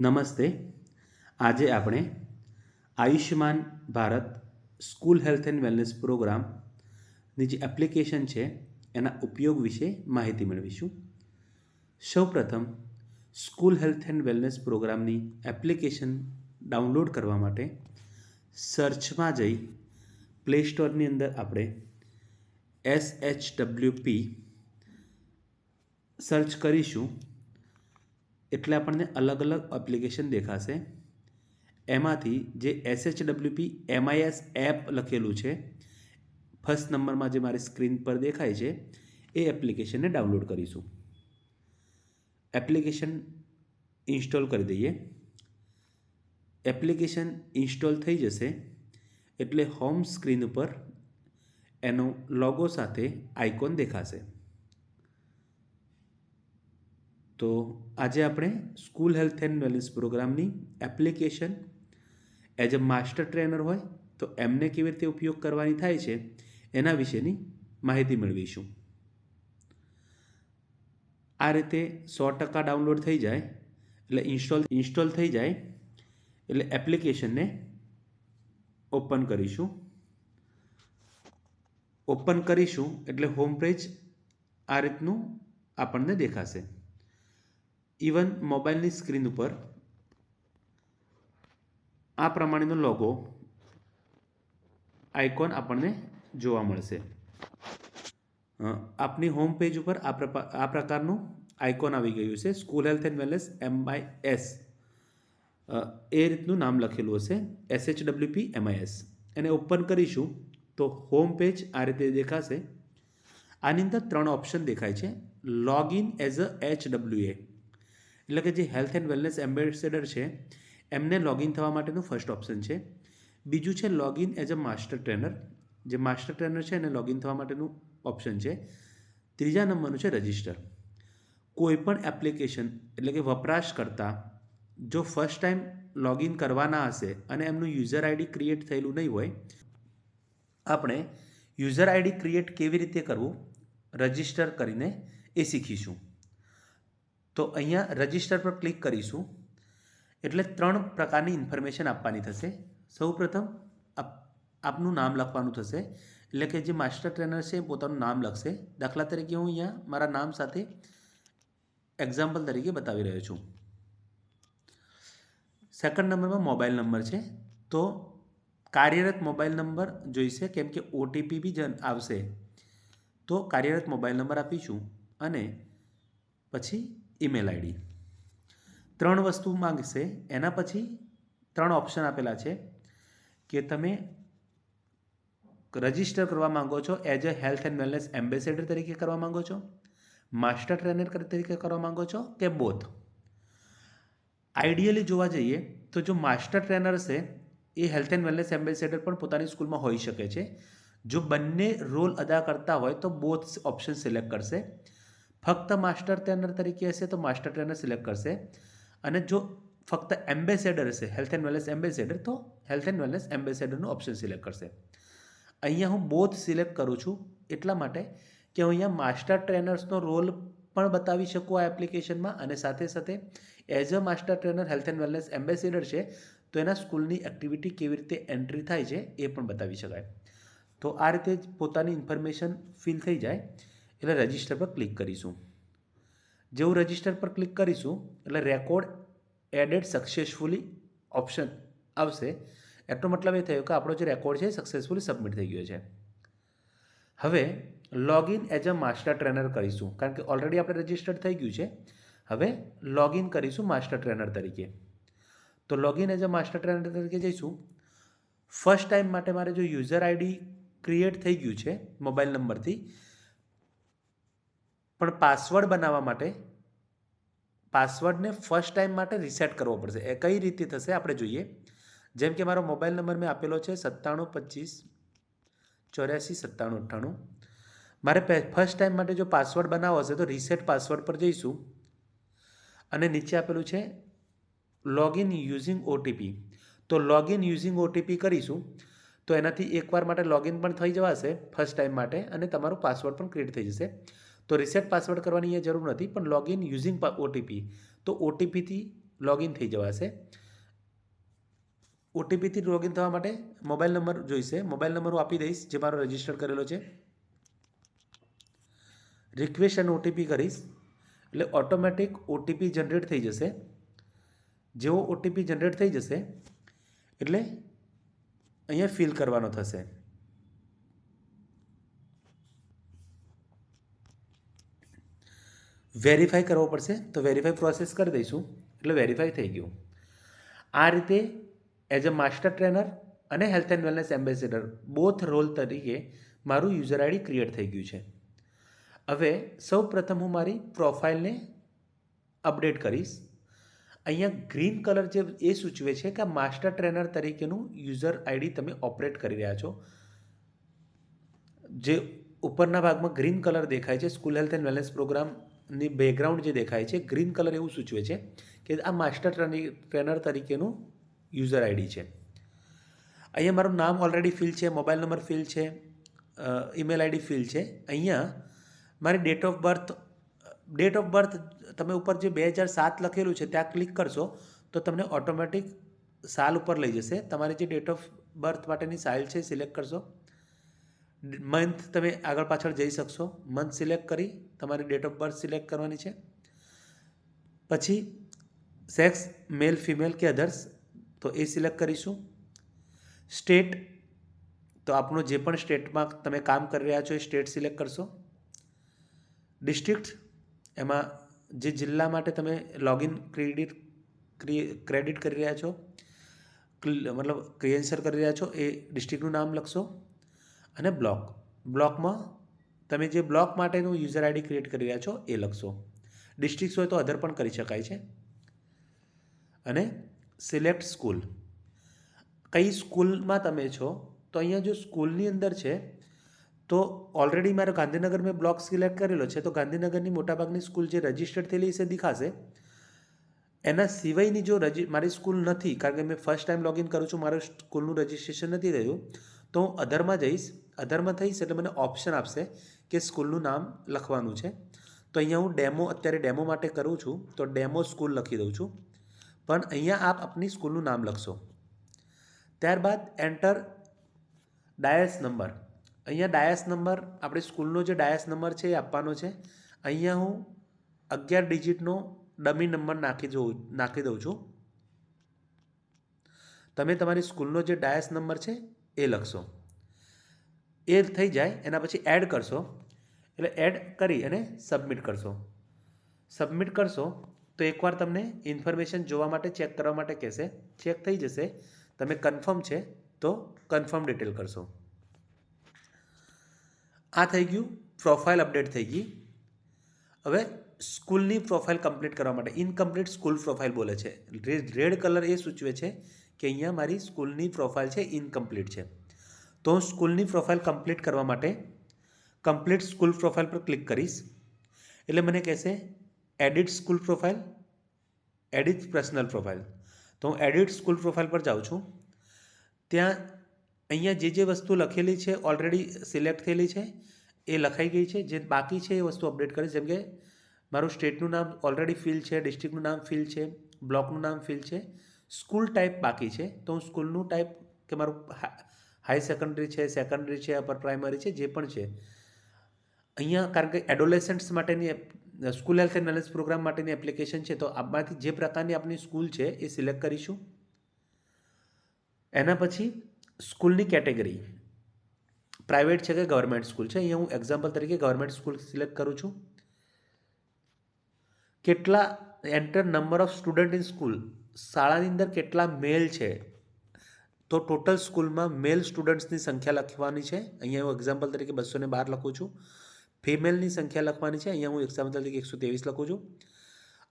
નમસ્તે. આજે આપણે Ayushman Bharat school health and wellness પ્રોગ્રામની જે એપ્લિકેશન છે, એના ઉપયોગ વિશે માહિતી મેળવીશું. સૌપ્રથમ, સ્કૂલ હેલ્થ એન્ડ વેલનેસ પ્રોગ્રામની એપ્લિકેશન ડાઉનલોડ કરવા માટે સર્ચમાં જઈ પ્લે સ્ટોરની અંદર આપણે S H W P search કરીશું. એટલે આપણને અલગ અલગ એપ્લિકેશન દેખાશે. એમાંથી જે S H W P MIS app લખેલું છે ફર્સ્ટ નંબરમાં જે મારી સ્ક્રીન પર દેખાય છે, એ એપ્લિકેશનને ડાઉનલોડ કરીશું. એપ્લિકેશન ઇન્સ્ટોલ કરી દઈએ. એપ્લિકેશન ઇન્સ્ટોલ થઈ જશે, એટલે હોમ સ્ક્રીન ઉપર એનો લોગો સાથે આઇકોન દેખાશે. તો આજે આપણે સ્કૂલ હેલ્થ એન્ડ વેલનેસ પ્રોગ્રામની application. As a master trainer હોય તો એમને કેવી રીતે ઉપયોગ કરવાની થાય છે, એના વિશેની માહિતી મેળવીશું. આ રીતે સો ટકા ડાઉનલોડ થઈ જાય, એટલે ઇન્સ્ટોલ ઇન્સ્ટોલ થઈ જાય, એટલે એપ્લિકેશનને ઓપન કરીશું. ઓપન કરીશું એટલે હોમ પેજ આ રીતનું આપણને દેખાશે. ઇવન મોબાઈલની સ્ક્રીન ઉપર આ પ્રમાણેનો લોગો આઇકોન આપણને જોવા મળશે. આપની હોમ પેજ ઉપર આ પ્રકારનું આઇકોન આવી ગયું છે. School health and wellness M by S એ રીતનું નામ લખેલું હશે. એસ એચ ડબલ્યુપી એમઆઈએસ એને ઓપન કરીશું તો હોમ પેજ આ રીતે દેખાશે. આની અંદર ત્રણ ઓપ્શન દેખાય છે. Log in as a H W A એટલે કે જે હેલ્થ એન્ડ વેલનેસ એમ્બેસેડર છે, એમને લોગિન થવા માટેનું ફર્સ્ટ ઓપ્શન છે. બીજું છે login as a master trainer. જે માસ્ટર ટ્રેનર છે એને લોગિન થવા માટેનું ઓપ્શન છે. ત્રીજા નંબરનું છે રજિસ્ટર. કોઈપણ એપ્લિકેશન એટલે કે વપરાશકર્તા જો ફર્સ્ટ ટાઈમ લોગિન કરવાના હશે અને એમનું યુઝર આઈડી ક્રિએટ થયેલું નહીં હોય, આપણે યુઝર આઈડી ક્રિએટ કેવી રીતે કરવું, રજિસ્ટર કરીને એ શીખીશું. તો અહીંયા રજિસ્ટર પર ક્લિક કરીશું. એટલે ત્રણ પ્રકારની ઇન્ફોર્મેશન આપવાની થશે. સૌપ્રથમ આપનું નામ લખવાનું થશે. એટલે કે જે માસ્ટર ટ્રેનર છે પોતાનું નામ લખશે. દાખલા તરીકે હું અહીંયા મારા નામ સાથે એક્ઝામ્પલ તરીકે બતાવી રહ્યો છું. સેકન્ડ નંબરમાં મોબાઈલ નંબર છે. તો કાર્યરત મોબાઈલ નંબર જોઈશે કેમ કે ઓટીપી બી જ આવશે. તો કાર્યરત મોબાઈલ નંબર આપીશું. અને પછી ઈમેલ આઈડી ત્રણ વસ્તુ માંગશે. એના પછી ત્રણ ઓપ્શન આપેલા છે કે તમે રજિસ્ટર કરવા માંગો છો as a health and wellness ambassador તરીકે કરવા માંગો છો માસ્ટર ટ્રેનર તરીકે કરવા માંગો છો કે બોથ આઈડિયલી જોવા જઈએ તો જો માસ્ટર ટ્રેનર છે, એ હેલ્થ એન્ડ વેલનેસ એમ્બેસેડર પણ પોતાની સ્કૂલમાં હોઈ શકે છે. જો બંને રોલ અદા કરતા હોય તો બોથ ઓપ્શન સિલેક્ટ કરશે. ફક્ત માસ્ટર ટ્રેનર તરીકે હશે તો માસ્ટર ટ્રેનર સિલેક્ટ કરશે. અને જો ફક્ત એમ્બેસેડર હશે હેલ્થ એન્ડ વેલનેસ એમ્બેસેડર, તો હેલ્થ એન્ડ વેલનેસ એમ્બેસેડરનું ઓપ્શન સિલેક્ટ કરશે. અહીંયા હું બોથ સિલેક્ટ કરું છું, એટલા માટે કે હું અહીંયા માસ્ટર ટ્રેનર્સનો રોલ પણ બતાવી શકું આ એપ્લિકેશનમાં અને સાથે સાથે as a master trainer health and wellness ambassador છે, તો એના સ્કૂલની એક્ટિવિટી કેવી રીતે એન્ટ્રી થાય છે એ પણ બતાવી શકાય. તો આ રીતે જ પોતાની ઇન્ફોર્મેશન ફિલ થઈ જાય. એટલે રજિસ્ટર પર ક્લિક કરીશું. જેવું રજિસ્ટર પર ક્લિક કરીશું, એટલે રેકોર્ડ એડેડ સક્સેસફુલી ઓપ્શન આવશે. એટલો મતલબ એ થયો કે આપણો જે રેકોર્ડ છે સક્સેસફુલી સબમિટ થઈ ગયો છે. હવે login as a master trainer કરીશું. કારણ કે ઓલરેડી આપણે રજિસ્ટર્ડ થઈ ગયું છે. હવે લોગિન કરીશું માસ્ટર ટ્રેનર તરીકે. તો login as a master trainer તરીકે જઈશું. ફર્સ્ટ ટાઈમ માટે મારે જો યુઝર આઈડી ક્રિએટ થઈ ગયું છે મોબાઈલ નંબરથી પણ પાસવર્ડ બનાવવા માટે પાસવર્ડને ફર્સ્ટ ટાઈમ માટે રિસેટ કરવો પડશે. એ કઈ રીતે થશે આપણે જોઈએ. જેમ કે મારો મોબાઈલ નંબર મેં આપેલો છે સત્તાણું પચીસ ચોર્યાસી સત્તાણું અઠ્ઠાણું. મારે ફર્સ્ટ ટાઈમ માટે જો પાસવર્ડ બનાવવો હશે તો રિસેટ પાસવર્ડ પર જઈશું. અને નીચે આપેલું છે લોગિન યુઝિંગ ઓટીપી તો લોગિન યુઝિંગ ઓટીપી કરીશું, તો એનાથી એકવાર માટે લોગિન પણ થઈ જવાશે ફર્સ્ટ ટાઈમ માટે અને તમારું પાસવર્ડ પણ ક્રિએટ થઈ જશે. તો રિસેટ પાસવર્ડ કરવાની એ જરૂર નથી, પણ લોગિન યુઝિંગ ઓટીપી તો ઓટીપીથી લોગિન થઈ જવાશે. ઓટીપીથી લોગિન થવા માટે મોબાઈલ નંબર જોઈશે. મોબાઈલ નંબર હું આપી દઈશ, જે મારો રજિસ્ટર કરેલો છે. રિક્વેસ્ટ અને ઓટીપી કરીશ. એટલે ઓટોમેટિક ઓટીપી જનરેટ થઈ જશે. જેવો ઓટીપી જનરેટ થઈ જશે, એટલે અહીંયા ફિલ કરવાનો થશે. વેરીફાઈ કરવો પડશે, તો વેરીફાઈ પ્રોસેસ કરી દઈશું. એટલે વેરીફાઈ થઈ ગયું. આ રીતે એઝ અ માસ્ટર ટ્રેનર અને health and wellness ambassador both role તરીકે મારું યુઝર આઈડી ક્રિએટ થઈ ગયું છે. હવે સૌ પ્રથમ હું મારી પ્રોફાઇલને અપડેટ કરીશ. અહીંયા ગ્રીન કલર જે એ સૂચવે છે કે માસ્ટર ટ્રેનર તરીકેનું યુઝર આઈડી તમે ઓપરેટ કરી રહ્યા છો. જે ઉપરના ભાગમાં ગ્રીન કલર દેખાય છે સ્કૂલ હેલ્થ એન્ડ વેલનેસ પ્રોગ્રામની બેકગ્રાઉન્ડ જે દેખાય છે ગ્રીન કલર એવું સૂચવે છે કે આ માસ્ટર ટ્રેનર તરીકેનું યુઝર આઈડી છે. અહીંયા મારું નામ ઓલરેડી ફિલ છે મોબાઈલ નંબર ફિલ છે ઈમેલ આઈડી ફિલ છે. અહીંયા મારી date of birth date of birth તમે ઉપર જે બે હજાર સાત લખેલું છે, ત્યાં ક્લિક કરશો તો તમને ઓટોમેટિક સાલ ઉપર લઈ જશે. તમારી જે ડેટ ઓફ બર્થ માટેની સાઇલ છે સિલેક્ટ કરશો. મંથ તમે આગળ પાછળ જઈ શકશો. મંથ સિલેક્ટ કરી તમારી ડેટ ઓફ બર્થ સિલેક્ટ કરવાની છે. પછી સેક્સ મેલ ફિમેલ કે અધર્સ તો એ સિલેક્ટ કરીશું. સ્ટેટ તો આપણું જે પણ સ્ટેટમાં તમે કામ કરી રહ્યા છો એ સ્ટેટ સિલેક્ટ કરશો. ડિસ્ટ્રિક્ટ એમાં જે જિલ્લા માટે તમે લોગિન ક્રેડિટ ક્રેડિટ કરી રહ્યા છો મતલબ ક્રિએન્સર કરી રહ્યા છો, એ ડિસ્ટ્રિક્ટનું નામ લખશો. અને બ્લોક. બ્લોકમાં તમે જે બ્લોક માટેનું યુઝર આઈડી ક્રિએટ કરી રહ્યા છો, એ લખશો. ડિસ્ટ્રિક્ટ હોય તો અધર પણ કરી શકાય છે. અને સિલેક્ટ સ્કૂલ. કઈ સ્કૂલમાં તમે છો? તો અહીંયા જો સ્કૂલની અંદર છે, તો ઓલરેડી મારે ગાંધીનગર મેં બ્લોક સિલેક્ટ કરેલો છે, તો ગાંધીનગરની મોટાભાગની સ્કૂલ જે રજિસ્ટર્ડ થયેલી છે દેખાશે. એના સિવાયની જો રજી, મારી સ્કૂલ નથી, કારણ કે મેં ફર્સ્ટ ટાઈમ લોગિન કરું છું, મારું સ્કૂલનું રજિસ્ટ્રેશન નથી રહ્યું તો હું અધરમાં જઈશ. અધરમાં થઈશ એટલે મને ઓપ્શન આપશે કે સ્કૂલનું નામ લખવાનું છે. તો અહીંયા હું ડેમો અત્યારે ડેમો માટે કરું છું, તો ડેમો સ્કૂલ લખી દઉં છું. પણ અહીંયા આપ આપની સ્કૂલનું નામ લખશો. ત્યારબાદ એન્ટર ડાયસ નંબર અહીંયા ડાયસ નંબર આપણે સ્કૂલનો જે ડાયસ નંબર છે એ આપવાનો છે. અહીંયા હું અગિયાર ડિજિટનો ડમી નંબર નાખી જોઉં, નાખી દઉં છું. તમે તમારી સ્કૂલનો જે ડાયસ નંબર છે એ લખશો. એ થઈ જાય, એના પછી એડ કરશો. એટલે એડ કરી અને સબમિટ કરશો. સબમિટ કરશો, તો એકવાર તમને ઇન્ફોર્મેશન જોવા માટે ચેક કરવા માટે કહેશે. ચેક થઈ જશે. તમે કન્ફર્મ છે, તો કન્ફર્મ ડિટેલ કરશો. આ થઈ ગયું. પ્રોફાઇલ અપડેટ થઈ ગઈ. હવે સ્કૂલની પ્રોફાઇલ કમ્પ્લીટ કરવા માટે. ઇનકમ્પ્લીટ સ્કૂલ પ્રોફાઇલ બોલે છે. રેડ કલર એ સૂચવે છે કે અહીંયા મારી સ્કૂલની પ્રોફાઇલ છે ઇનકમ્પ્લીટ છે. તો હું સ્કૂલની પ્રોફાઇલ કમ્પ્લીટ કરવા માટે કમ્પ્લીટ સ્કૂલ પ્રોફાઇલ પર ક્લિક કરીશ. એટલે મને કહેશે edit school profile edit personal profile તો હું એડિટ સ્કૂલ પ્રોફાઇલ પર જાઉં છું. ત્યાં અહીંયા જે જે વસ્તુ લખેલી છે ઓલરેડી સિલેક્ટ થયેલી છે, એ લખાઈ ગઈ છે. જે બાકી છે એ વસ્તુ અપડેટ કરીશ. જેમ કે મારું સ્ટેટનું નામ ઓલરેડી ફિલ છે ડિસ્ટ્રિક્ટનું નામ ફિલ છે બ્લોકનું નામ ફિલ છે. સ્કૂલ ટાઈપ બાકી છે. તો હું સ્કૂલનું ટાઈપ કે મારું હાઈ સેકન્ડરી છે સેકન્ડરી છે, અપર પ્રાઇમરી છે, જે પણ છે. અહીંયા કારણ કે એડોલેસન્ટ્સ માટેની school health and wellness programme માટેની એપ્લિકેશન છે, તો આમાંથી જે પ્રકારની આપણી સ્કૂલ છે, એ સિલેક્ટ કરીશું. એના પછી સ્કૂલની કેટેગરી. પ્રાઇવેટ છે કે ગવર્મેન્ટ સ્કૂલ છે? અહીંયા હું એક્ઝામ્પલ તરીકે ગવર્મેન્ટ સ્કૂલ સિલેક્ટ કરું છું. કેટલા, enter number of student in school? શાળાની અંદર કેટલા મેલ છે? તો ટોટલ સ્કૂલમાં મેલ સ્ટુડન્ટ્સની સંખ્યા લખવાની છે. અહીંયા હું એક્ઝામ્પલ તરીકે બસો ને બાર લખું છું. ફિમેલની સંખ્યા લખવાની છે. અહીંયા હું એક્ઝામ્પલ તરીકે એકસો ત્રેવીસ લખું છું.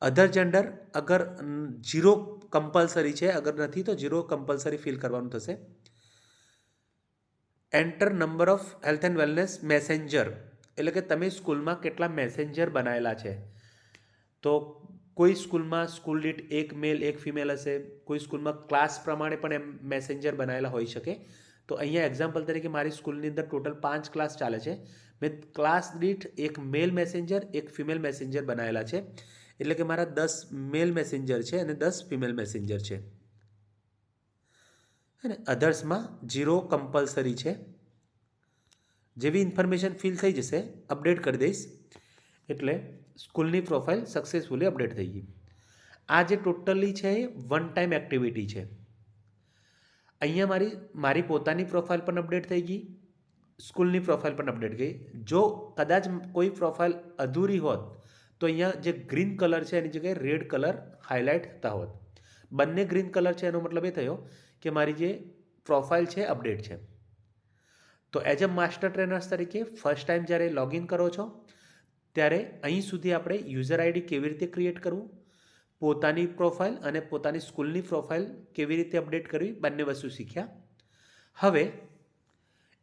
અધર જેન્ડર અગર જીરો કમ્પલસરી છે, અગર નથી તો જીરો કમ્પલસરી ફિલ કરવાનું થશે. Enter number of health and wellness messenger એટલે કે તમે સ્કૂલમાં કેટલા મેસેન્જર બનાવેલા છે. તો કોઈ સ્કૂલમાં સ્કૂલ દીઠ એક મેલ એક ફિમેલ હશે, કોઈ સ્કૂલમાં ક્લાસ પ્રમાણે પણ એમ મેસેન્જર બનાવેલા હોઈ શકે. તો અહીંયા એક્ઝામ્પલ તરીકે મારી સ્કૂલની અંદર ટોટલ પાંચ ક્લાસ ચાલે છે. મેં ક્લાસ દીઠ એક મેલ મેસેન્જર એક ફિમેલ મેસેન્જર બનાવેલા છે. એટલે કે મારા દસ મેલ મેસેન્જર છે અને દસ ફિમેલ મેસેન્જર છે. અને અધર્સમાં જીરો કમ્પલસરી છે. જેવી ઇન્ફોર્મેશન ફિલ થઈ જશે અપડેટ કરી દઈશ. એટલે સ્કૂલની પ્રોફાઇલ સક્સેસફુલી અપડેટ થઈ ગઈ. આ જે ટોટલી છે એ વન ટાઈમ એક્ટિવિટી છે. અહીંયા મારી મારી પોતાની પ્રોફાઇલ પણ અપડેટ થઈ ગઈ, સ્કૂલની પ્રોફાઇલ પણ અપડેટ ગઈ. જો કદાચ કોઈ પ્રોફાઇલ અધૂરી હોત, તો અહીંયા જે ગ્રીન કલર છે એની જગ્યાએ રેડ કલર હાઇલાઇટ થતા હોત. બંને ગ્રીન કલર છે એનો મતલબ એ થયો કે મારી જે પ્રોફાઇલ છે અપડેટ છે. તો એઝ અ માસ્ટર ટ્રેનર્સ તરીકે ફર્સ્ટ ટાઈમ જ્યારે લોગિન કરો છો ત્યારે અહીં સુધી આપણે યુઝર આઈડી કેવી રીતે ક્રિએટ કરવું, પોતાની પ્રોફાઇલ અને પોતાની સ્કૂલની પ્રોફાઇલ કેવી રીતે અપડેટ કરવી, બંને વસ્તુ શીખ્યા. હવે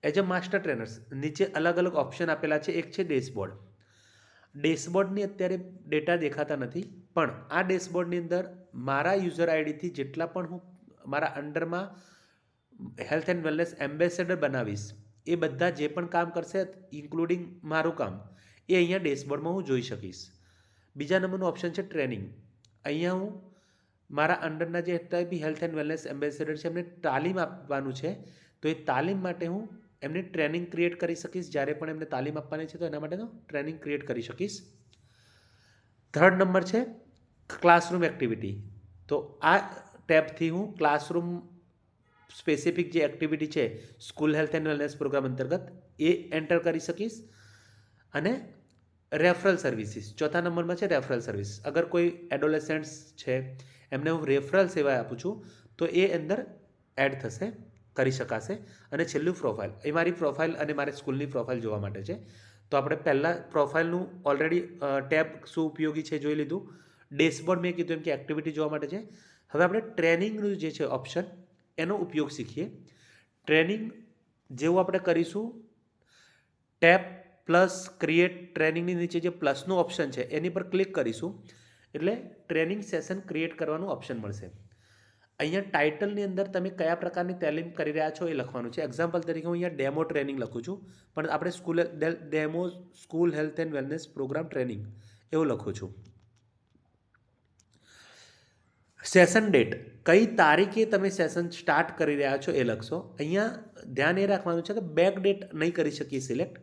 એઝ અ માસ્ટર ટ્રેનર્સ નીચે અલગ અલગ ઓપ્શન આપેલા છે. એક છે ડેશબોર્ડ ડેશબોર્ડની અત્યારે ડેટા દેખાતા નથી, પણ આ ડેશબોર્ડની અંદર મારા યુઝર આઈડીથી જેટલા પણ હું મારા અંડરમાં હેલ્થ એન્ડ વેલનેસ એમ્બેસેડર બનાવીશ, એ બધા જે પણ કામ કરશે ઇન્ક્લુડિંગ મારું કામ એ અહીંયા ડેશબોર્ડમાં હું જોઈ શકીશ. બીજા નંબરનું ઓપ્શન છે ટ્રેનિંગ. અહીંયા હું મારા અંડરના જે be health and wellness ambassador છે એમને તાલીમ આપવાનું છે, તો એ તાલીમ માટે હું એમની ટ્રેનિંગ ક્રિએટ કરી શકીશ, જ્યારે પણ એમને તાલીમ આપવાની છે તો એના માટે હું ટ્રેનિંગ ક્રિએટ કરી શકીશ. થર્ડ નંબર છે ક્લાસરૂમ એક્ટિવિટી. તો આ ટેબથી હું ક્લાસરૂમ સ્પેસિફિક જે એક્ટિવિટી છે, school health and wellness programme અંતર્ગત, એ એન્ટર કરી શકીશ. અને રેફરલ સર્વિસીસ, ચોથા નંબરમાં છે રેફરલ સર્વિસ. અગર કોઈ એડોલેસન્ટ્સ છે, એમને હું રેફરલ સેવા આપું છું, તો એ અંદર એડ થશે, કરી શકાશે. અને છેલ્લું પ્રોફાઇલ, એ મારી પ્રોફાઇલ અને મારી સ્કૂલની પ્રોફાઇલ જોવા માટે છે. તો આપણે પહેલાં પ્રોફાઇલનું ઓલરેડી ટેબ શું ઉપયોગી છે જોઈ લીધું. ડેશબોર્ડ મેં કીધું એમ કે એક્ટિવિટી જોવા માટે છે. હવે આપણે ટ્રેનિંગનું જે છે ઓપ્શન, એનો ઉપયોગ શીખીએ. ટ્રેનિંગ જેવું આપણે કરીશું ટેપ પ્લસ ક્રિએટ ટ્રેનિંગની નીચે જે પ્લસનું ઓપ્શન છે, એની પર ક્લિક કરીશું. એટલે ટ્રેનિંગ સેશન ક્રિએટ કરવાનું ઓપ્શન મળશે. અહીંયા ટાઇટલની અંદર તમે કયા પ્રકારની તાલીમ કરી રહ્યા છો એ લખવાનું છે. એક્ઝામ્પલ તરીકે હું અહીંયા ડેમો ટ્રેનિંગ લખું છું, પણ આપણે school demo school health and wellness programme training એવું લખું છું. સેશન ડેટ કઈ તારીખે તમે સેશન સ્ટાર્ટ કરી રહ્યા છો એ લખશો. અહીંયા ધ્યાન એ રાખવાનું છે કે બેક ડેટ નહીં કરી શકીએ સિલેક્ટ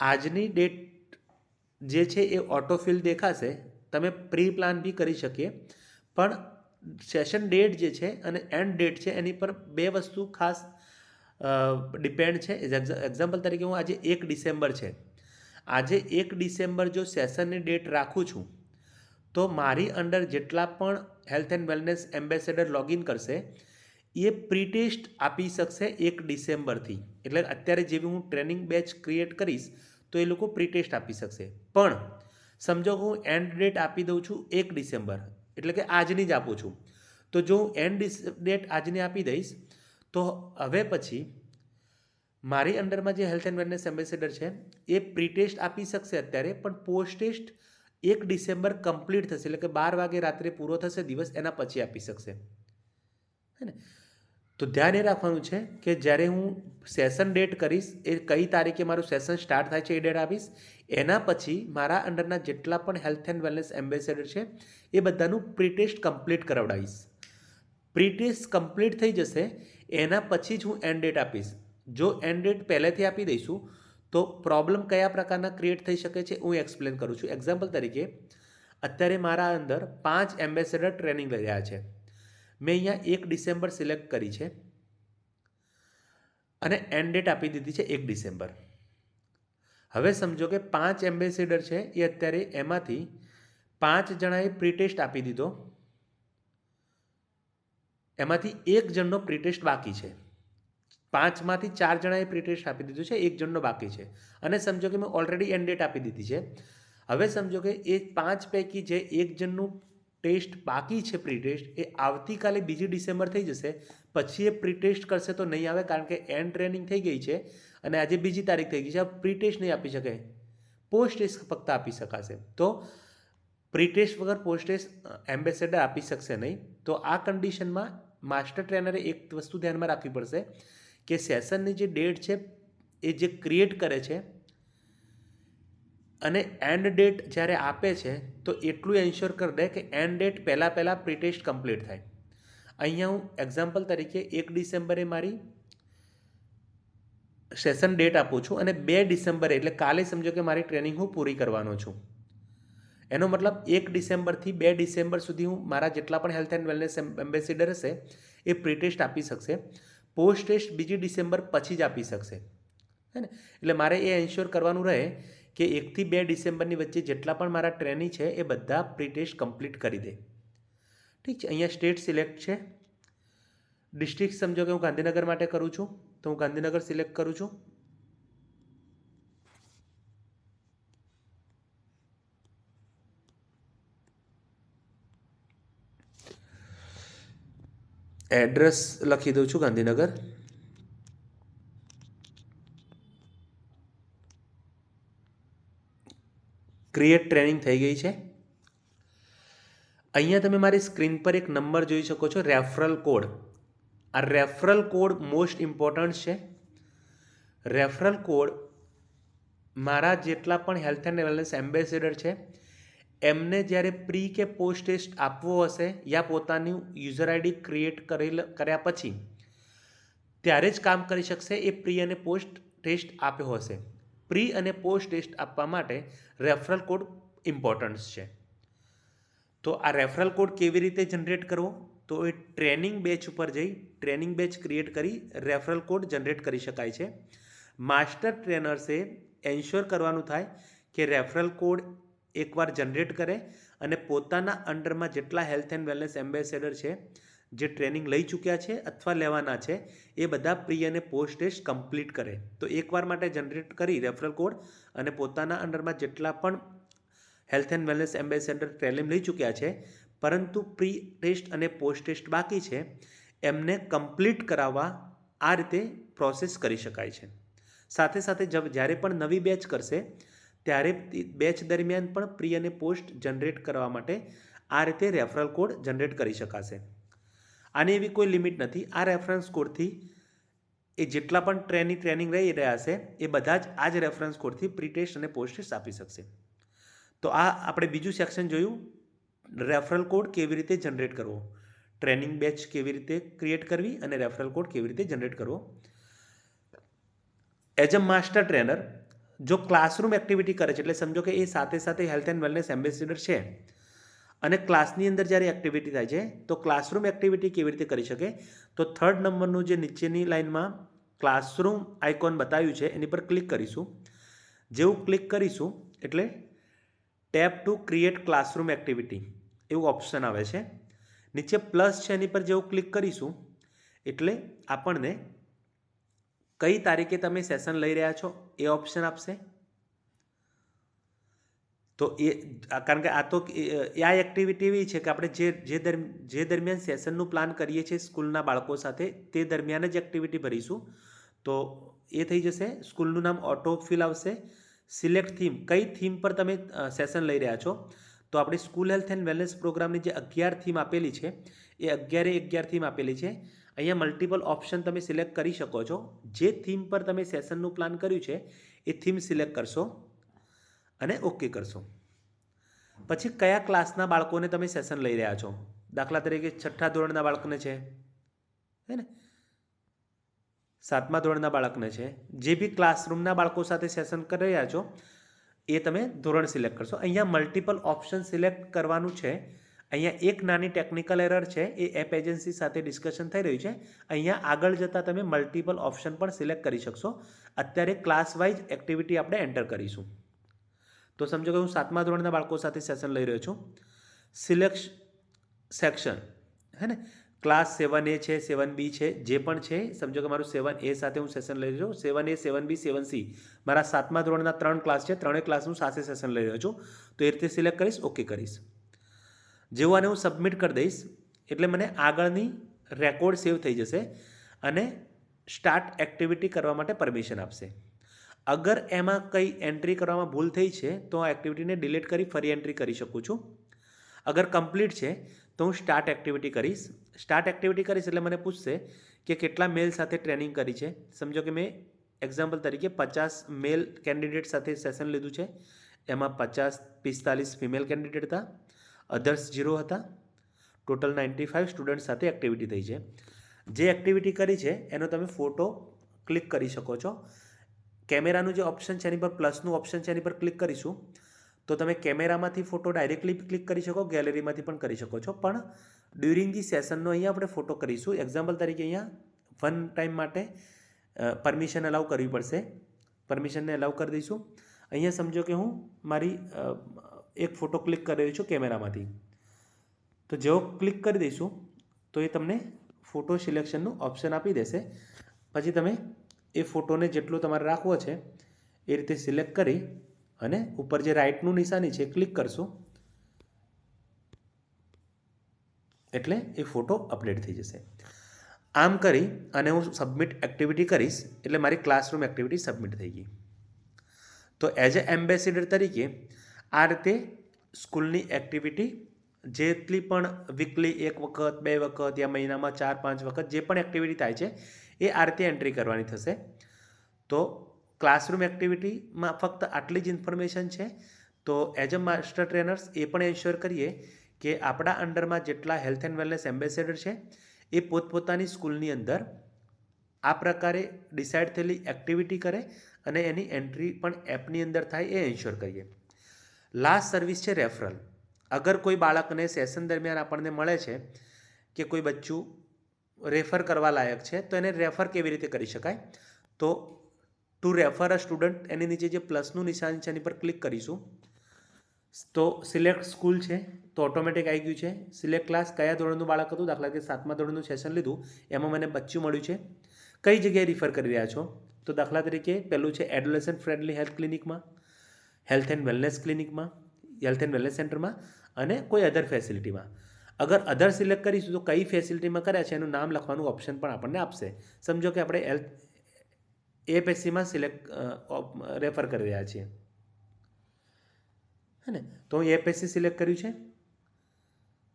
આજની ડેટ જે છે એ ઓટોફિલ દેખાશે. તમે પ્રી પ્લાન બી કરી શકીએ. પણ સેશન ડેટ જે છે અને એન્ડ ડેટ છે, એની પર બે વસ્તુ ખાસ ડિપેન્ડ છે. એક્ઝામ્પલ તરીકે હું આજે એક ડિસેમ્બર છે. આજે એક ડિસેમ્બર જો સેશનની ડેટ રાખું છું, તો મારી અંડર જેટલા પણ health and wellness ambassador login કરશે એ પ્રી ટેસ્ટ આપી શકશે એક ડિસેમ્બરથી. એટલે અત્યારે જેવી હું ટ્રેનિંગ બેચ ક્રિએટ કરીશ, તો એ લોકો પ્રી ટેસ્ટ આપી શકશે. પણ સમજો હું એન્ડ ડેટ આપી દઉં છું એક ડિસેમ્બર, એટલે કે આજની જ આપું છું. તો જો હું એન્ડ ડેટ આજની આપી દઈશ, તો હવે પછી મારી અંડરમાં જે હેલ્થ એન્ડ વેલનેસ એમ્બેસેડર છે, એ પ્રી ટેસ્ટ આપી શકશે અત્યારે, પણ પોસ્ટ ટેસ્ટ એક ડિસેમ્બર કમ્પ્લીટ થશે. એટલે કે બાર વાગે રાત્રે પૂરો થશે, દિવસ એના પછી આપી શકશે. હે ને? તો ધ્યાન એ રાખવાનું છે કે જ્યારે હું સેશન ડેટ કરીશ, એ કઈ તારીખે મારું સેશન સ્ટાર્ટ થાય છે એ ડેટ આપીશ, એના પછી મારા અંડરના જેટલા પણ હેલ્થ એન્ડ વેલનેસ એમ્બેસેડર છે, એ બધાનું પ્રીટેસ્ટ કમ્પ્લીટ કરાવડાવીશ. પ્રીટેસ્ટ કમ્પ્લીટ થઈ જશે, એના પછી જ હું એન્ડ ડેટ આપીશ. જો એન્ડ ડેટ પહેલેથી આપી દઈશું, તો પ્રોબ્લેમ કયા પ્રકારના ક્રિએટ થઈ શકે છે હું એક્સપ્લેન કરું છું. એક્ઝામ્પલ તરીકે, અત્યારે મારા અંદર પાંચ એમ્બેસેડર ટ્રેનિંગ લઈ રહ્યા છે. મેં અહીંયા એક ડિસેમ્બર સિલેક્ટ કરી છે. અને એન્ડ ડેટ આપી દીધી છે એક ડિસેમ્બર. હવે સમજો કે પાંચ એમ્બેસેડર છે એ અત્યારે એમાંથી પાંચ જણાએ પ્રીટેસ્ટ આપી દીધો. એમાંથી એક જણનો પ્રીટેસ્ટ બાકી છે. પાંચમાંથી ચાર જણાએ પ્રીટેસ્ટ આપી દીધું છે, એક જણનો બાકી છે. અને સમજો કે મેં ઓલરેડી એન્ડ ડેટ આપી દીધી છે. હવે સમજો કે એ પાંચ પૈકી જે એક જણનું ટેસ્ટ બાકી છે પ્રી ટેસ્ટ એ આવતીકાલે બીજી ડિસેમ્બર થઈ જશે. પછી એ પ્રી ટેસ્ટ કરશે તો નહીં આવે કારણ કે એન્ડ ટ્રેનિંગ થઈ ગઈ છે અને આજે બીજી તારીખ થઈ ગઈ છે. પ્રી ટેસ્ટ નહીં આપી શકે પોસ્ટ ટેસ્ટ ફક્ત આપી શકાશે. તો પ્રી ટેસ્ટ વગર પોસ્ટ ટેસ્ટ એમ્બેસેડર આપી શકશે નહીં. તો આ કન્ડિશનમાં માસ્ટર ટ્રેનરે એક વસ્તુ ધ્યાનમાં રાખવી પડશે કે સેશનની જે ડેટ છે, એ જે ક્રિએટ કરે છે અને એન્ડ ડેટ જ્યારે આપે છે, તો એટલું એન્શ્યોર કરી દે કે એન્ડ ડેટ પહેલાં પહેલાં પ્રીટેસ્ટ કમ્પ્લીટ થાય. અહીંયા હું એક્ઝામ્પલ તરીકે એક ડિસેમ્બરે મારી સેશન ડેટ આપું છું અને બે ડિસેમ્બરે, એટલે કાલે સમજો કે મારી ટ્રેનિંગ હું પૂરી કરવાનો છું. એનો મતલબ એક ડિસેમ્બરથી બે ડિસેમ્બર સુધી હું મારા જેટલા પણ હેલ્થ એન્ડ વેલનેસ એમ્બેસિડર હશે, એ પ્રીટેસ્ટ આપી શકશે. પોસ્ટ ટેસ્ટ બીજી ડિસેમ્બર પછી જ આપી શકશે. હે ને? એટલે મારે એ એન્શ્યોર કરવાનું રહે કે એકથી બે ડિસેમ્બરની વચ્ચે જેટલા પણ મારા ટ્રેની છે એ બધા પ્રીટેસ્ટ કમ્પ્લીટ કરી દે. ઠીક છે, અહીંયા સ્ટેટ સિલેક્ટ છે. ડિસ્ટ્રિક્ટ સમજો કે હું ગાંધીનગર માટે કરું છું, તો હું ગાંધીનગર સિલેક્ટ કરું છું. એડ્રેસ લખી દઉં છું ગાંધીનગર. ક્રિએટ ટ્રેનિંગ થઈ ગઈ છે. અહીંયા તમે મારી સ્ક્રીન પર એક નંબર જોઈ શકો છો, રેફરલ કોડ. આ રેફરલ કોડ મોસ્ટ ઇમ્પોર્ટન્ટ છે. રેફરલ કોડ મારા જેટલા પણ હેલ્થ એન્ડ વેલનેસ એમ્બેસેડર છે, એમને જ્યારે પ્રી કે પોસ્ટ ટેસ્ટ આપવો હશે યા પોતાનું યુઝર આઈડી ક્રિએટ કરેલ, કર્યા પછી, ત્યારે જ કામ કરી શકશે એ પ્રી અને પોસ્ટ ટેસ્ટ આપ્યો હશે. પ્રી અને પોસ્ટ ટેસ્ટ આપવા માટે રેફરલ કોડ ઇમ્પોર્ટન્સ છે. તો આ રેફરલ કોડ કેવી રીતે જનરેટ કરવો? તો એ ટ્રેનિંગ બેચ ઉપર જઈ ટ્રેનિંગ બેચ ક્રિએટ કરી રેફરલ કોડ જનરેટ કરી શકાય છે. માસ્ટર ટ્રેનર્સે એન્શ્યોર કરવાનું થાય કે રેફરલ કોડ એકવાર જનરેટ કરે અને પોતાના અંડરમાં જેટલા હેલ્થ એન્ડ વેલનેસ એમ્બેસેડર છે જે ટ્રેનિંગ લઈ ચૂક્યા છે અથવા લેવાના છે, એ બધા પ્રી અને પોસ્ટ ટેસ્ટ કમ્પ્લીટ કરે. તો એકવાર માટે જનરેટ કરી રેફરલ કોડ અને પોતાના અંડરમાં જેટલા પણ health and wellness ambassador training લઈ ચૂક્યા છે, પરંતુ પ્રી ટેસ્ટ અને પોસ્ટ ટેસ્ટ બાકી છે, એમને કમ્પ્લીટ કરાવવા આ રીતે પ્રોસેસ કરી શકાય છે. સાથે સાથે જ્યારે પણ નવી બેચ કરશે, ત્યારે બેચ દરમિયાન પણ પ્રી અને પોસ્ટ જનરેટ કરવા માટે આ રીતે રેફરલ કોડ જનરેટ કરી શકાશે. આની એવી કોઈ લિમિટ નથી. આ રેફરન્સ કોડથી એ જેટલા પણ ટ્રેની ટ્રેનિંગ રહી રહ્યા છે એ બધા જ આ જ રેફરન્સ કોડથી પ્રી અને પોસ્ટ ટેસ્ટ આપી શકશે. તો આ આપણે બીજું સેક્શન જોયું. રેફરલ કોડ કેવી રીતે જનરેટ કરવો? ટ્રેનિંગ બેચ કેવી રીતે ક્રિએટ કરવી અને રેફરલ કોડ કેવી રીતે જનરેટ કરવો? એઝ અ માસ્ટર ટ્રેનર જો ક્લાસરૂમ એક્ટિવિટી કરે છે, એટલે સમજો કે એ સાથે સાથે હેલ્થ એન્ડ વેલનેસ એમ્બેસિડર છે. અને ક્લાસની અંદર જ્યારે એક્ટિવિટી થાય છે, તો ક્લાસરૂમ એક્ટિવિટી કેવી રીતે કરી શકે? તો થર્ડ નંબરનું જે નીચેની લાઇનમાં ક્લાસરૂમ આઇકોન બતાવ્યું છે, એની પર ક્લિક કરીશું. જેવું ક્લિક કરીશું, એટલે tap to create classroom activity એવું ઓપ્શન આવે છે. નીચે પ્લસ છે એની પર જેવું ક્લિક કરીશું, એટલે આપણને કઈ તારીખે તમે સેશન લઈ રહ્યા છો, એ ઓપ્શન આપશે. તો એ કારણ કે આ તો આ એક્ટિવિટી એવી છે કે આપણે જે જે જે દરમિયાન સેશનનું પ્લાન કરીએ છીએ સ્કૂલના બાળકો સાથે, તે દરમિયાન જ એક્ટિવિટી ભરીશું. તો એ થઈ જશે. સ્કૂલનું નામ ઓટો ફિલ આવશે. સિલેક્ટ થીમ કઈ થીમ પર તમે સેશન લઈ રહ્યા છો? તો આપણી સ્કૂલ હેલ્થ એન્ડ વેલનેસ પ્રોગ્રામની જે અગિયાર થીમ આપેલી છે, એ અગિયારે અગિયાર થીમ આપેલી છે. અહીંયા મલ્ટિપલ ઓપ્શન તમે સિલેક્ટ કરી શકો છો. જે થીમ પર તમે સેશનનું પ્લાન કર્યું છે, એ થીમ સિલેક્ટ કરશો. અને ઓકે કરશો. પછી કયા ક્લાસના બાળકોને તમે સેશન લઈ રહ્યા છો? દાખલા તરીકે છઠ્ઠા ધોરણના બાળકને છે, હે ને? સાતમા ધોરણના બાળકને છે. જે બી ક્લાસરૂમના બાળકો સાથે સેશન કરી રહ્યા છો, એ તમે ધોરણ સિલેક્ટ કરશો. અહીંયા મલ્ટિપલ ઓપ્શન સિલેક્ટ કરવાનું છે. અહીંયા એક નાની ટેકનિકલ એરર છે, એ એપ એજન્સી સાથે ડિસ્કશન થઈ રહ્યું છે. અહીંયા આગળ જતાં તમે મલ્ટિપલ ઓપ્શન પણ સિલેક્ટ કરી શકશો. અત્યારે ક્લાસ વાઇઝ એક્ટિવિટી આપણે એન્ટર કરીશું. તો સમજો કે હું સાતમા ધોરણના બાળકો સાથે સેશન લઈ રહ્યો છું. સિલેક્ટ સેક્શન હે ને? ક્લાસ સેવન એ છે સેવન બી છે, જે પણ છે, સમજો કે મારું સેવન એ સાથે હું સેશન લઈ રહ્યો છું. સેવન એ સેવન બી સેવન સી મારા સાતમા ધોરણના ત્રણ ક્લાસ છે, ત્રણેય ક્લાસનું સાથે સેશન લઈ રહ્યો છું. તો એ રીતે સિલેક્ટ કરીશ ઓકે કરીશ. જેવું આને હું સબમિટ કરી દઈશ, એટલે મને આગળની રેકોર્ડ સેવ થઈ જશે અને સ્ટાર્ટ એક્ટિવિટી કરવા માટે પરમિશન આપશે. અગર એમાં કંઈ એન્ટ્રી કરવામાં ભૂલ થઈ છે, તો આ એક્ટિવિટીને ડિલીટ કરી ફરી એન્ટ્રી કરી શકું છું. અગર કમ્પ્લીટ છે, તો હું સ્ટાર્ટ એક્ટિવિટી કરીશ. સ્ટાર્ટ એક્ટિવિટી કરીશ એટલે મને પૂછશે કે કેટલા મેલ સાથે ટ્રેનિંગ કરી છે. સમજો કે મેં એક્ઝામ્પલ તરીકે પચાસ મેલ કેન્ડિડેટ સાથે સેશન લીધું છે. એમાં પચાસ પિસ્તાલીસ ફિમેલ કેન્ડિડેટ હતા. અધર્સ જીરો હતા. ટોટલ નાઇન્ટી ફાઇવ સ્ટુડન્ટ સાથે એક્ટિવિટી થઈ છે. જે એક્ટિવિટી કરી છે, એનો તમે ફોટો ક્લિક કરી શકો છો. કેમેરાનું જે ઓપ્શન છે, એની પર પ્લસનું ઓપ્શન છે, એની પર ક્લિક કરીશું. તો તમે કેમેરામાંથી ફોટો ડાયરેક્ટલી ક્લિક કરી શકો ગેલેરીમાંથી પણ કરી શકો છો. પણ ડ્યુરિંગ ધી સેશનનો અહીંયા આપણે ફોટો કરીશું. એક્ઝામ્પલ તરીકે અહીંયા વન ટાઈમ માટે પરમિશન અલાઉ કરવી પડશે. પરમિશનને અલાઉ કરી દઈશું. અહીંયા સમજો કે હું મારી એક ફોટો ક્લિક કરી રહ્યો છું કેમેરામાંથી. તો જેવો ક્લિક કરી દઈશું, તો એ તમને ફોટો સિલેક્શનનું ઓપ્શન આપી દેશે. પછી તમે એ ફોટોને જેટલો તમારે રાખવો છે, એ રીતે સિલેક્ટ કરી અને ઉપર જે રાઇટનું નિશાની છે, ક્લિક કરશું. એટલે એ ફોટો અપડેટ થઈ જશે. આમ કરી અને હું સબમિટ એક્ટિવિટી કરીશ, એટલે મારી ક્લાસરૂમ એક્ટિવિટી સબમિટ થઈ ગઈ. તો એઝ અ એમ્બેસેડર તરીકે આ રીતે સ્કૂલની એક્ટિવિટી જેટલી પણ વીકલી એક વખત, બે વખત, યા મહિનામાં ચાર પાંચ વખત જે પણ એક્ટિવિટી થાય છે એ આ રીતે એન્ટ્રી કરવાની થશે. તો ક્લાસરૂમ એક્ટિવિટીમાં ફક્ત આટલી જ ઇન્ફોર્મેશન છે. તો એઝ અ માસ્ટર ટ્રેનર્સ એ પણ એન્શ્યોર કરીએ કે આપણા અંડરમાં જેટલા હેલ્થ એન્ડ વેલનેસ એમ્બેસેડર છે, એ પોતપોતાની સ્કૂલની અંદર આ પ્રકારે ડિસાઇડ થયેલી એક્ટિવિટી કરે અને એની એન્ટ્રી પણ એપની અંદર થાય એ એન્શ્યોર કરીએ. લાસ્ટ સર્વિસ છે રેફરલ અગર કોઈ બાળકને સેશન દરમિયાન આપણને મળે છે કે કોઈ બચ્ચું રેફર કરવા લાયક છે, તો એને રેફર કેવી રીતે કરી શકાય? તો ટુ રેફર અ સ્ટુડન્ટ એની નીચે જે પ્લસનું નિશાન છે, એની પર ક્લિક કરીશું. તો સિલેક્ટ સ્કૂલ છે, તો ઓટોમેટિક આવી ગયું છે. સિલેક્ટ ક્લાસ કયા ધોરણનું બાળક હતું? દાખલા કે સાતમા ધોરણનું સેશન લીધું. એમાં મને બચ્ચું મળ્યું છે. કઈ જગ્યાએ રિફર કરી રહ્યા છો? તો દાખલા તરીકે પહેલું છે એડોલેસન્ટ ફ્રેન્ડલી હેલ્થ ક્લિનિકમાં હેલ્થ એન્ડ વેલનેસ ક્લિનિકમાં હેલ્થ એન્ડ વેલનેસ સેન્ટરમાં અને કોઈ અધર ફેસિલિટીમાં અગર અધર સિલેક્ટ કરીશું તો કઈ ફેસિલિટીમાં કર્યા છે, એનું નામ લખવાનું ઓપ્શન પણ આપણને આપશે. સમજો કે આપણે હેલ્થ એપીએસસીમાં સિલેક્ટ રેફર કરી રહ્યા છીએ. હે ને? તો હું એપીએસસી સિલેક્ટ કર્યું છે.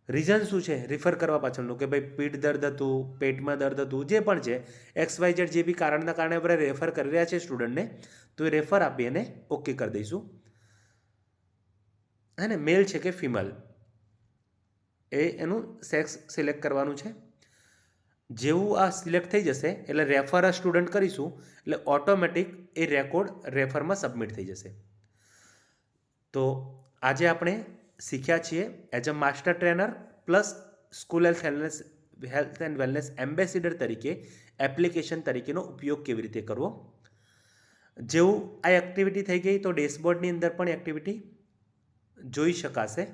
રીઝન શું છે? રિફર કરવા પાછળનું કે ભાઈ પીઠ દર્દ હતું, પેટમાં દર્દ હતું, જે પણ છે. એક્સ વાય ઝેડ જે બી કારણના કારણે આપણે રેફર કરી રહ્યા છે સ્ટુડન્ટને તો એ રેફર આપી એને ઓકે કરી દઈશું. હે ને? મેલ છે કે ફિમેલ એ એનું સેક્સ સિલેક્ટ કરવાનું છે. જેવું આ સિલેક્ટ થઈ જશે, એટલે રેફર આ સ્ટુડન્ટ કરીશું, એટલે ઓટોમેટિક એ રેકોર્ડ રેફરમાં સબમિટ થઈ જશે. તો આજે આપણે શીખ્યા છીએ as a master trainer plus school health wellness health and wellness એમ્બેસિડર તરીકે એપ્લિકેશન તરીકેનો ઉપયોગ કેવી રીતે કરવો? જેવું આ એક્ટિવિટી થઈ ગઈ, તો ડેશબોર્ડની અંદર પણ એક્ટિવિટી જોઈ શકાશે.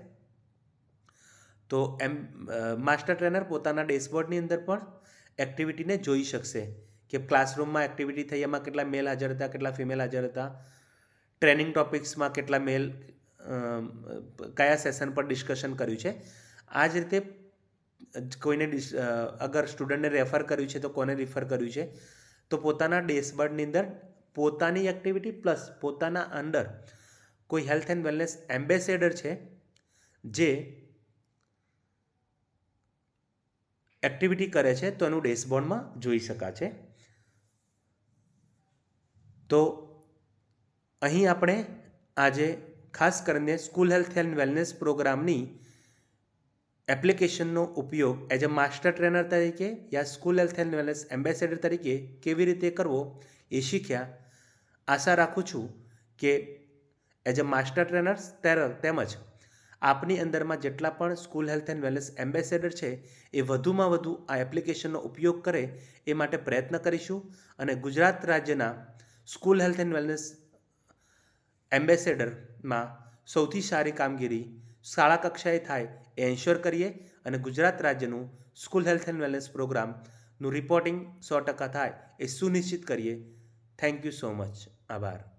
તો એમ માસ્ટર ટ્રેનર પોતાના ડેશબોર્ડની અંદર પણ એક્ટિવિટીને જોઈ શકશે કે ક્લાસરૂમમાં એક્ટિવિટી થઈ, એમાં કેટલા મેલ હાજર હતા, કેટલા ફિમેલ હાજર હતા, ટ્રેનિંગ ટોપિક્સમાં કેટલા મેલ કયા સેશન પર ડિસ્કશન કર્યું છે. આ જ રીતે કોઈને અગર સ્ટુડન્ટને રેફર કર્યું છે તો કોને રિફર કર્યું છે? તો પોતાના ડેશબોર્ડની અંદર પોતાની એક્ટિવિટી પ્લસ પોતાના અંડર કોઈ હેલ્થ એન્ડ વેલનેસ એમ્બેસેડર છે, જે એક્ટિવિટી કરે છે, તો એનું ડેશબોર્ડમાં જોઈ શકાશે. તો અહીં આપણે આજે ખાસ કરીને સ્કૂલ હેલ્થ એન્ડ વેલનેસ પ્રોગ્રામની એપ્લિકેશનનો ઉપયોગ એઝ અ માસ્ટર ટ્રેનર તરીકે યા school health and wellness ambassador તરીકે કેવી રીતે કરવો એ શીખ્યા. આશા રાખું છું કે એઝ અ માસ્ટર ટ્રેનર્સ તેમજ આપની અંદરમાં જેટલા પણ school health and wellness ambassador છે, એ વધુમાં વધુ આ એપ્લિકેશનનો ઉપયોગ કરે એ માટે પ્રયત્ન કરીશું. અને ગુજરાત રાજ્યના સ્કૂલ હેલ્થ એન્ડ વેલનેસ એમ્બેસેડરમાં સૌથી સારી કામગીરી શાળા કક્ષાએ થાય એ એન્શ્યોર કરીએ અને ગુજરાત રાજ્યનું સ્કૂલ હેલ્થ એન્ડ વેલનેસ પ્રોગ્રામનું રિપોર્ટિંગ સો ટકા થાય એ સુનિશ્ચિત કરીએ. Thank you so much. આભાર.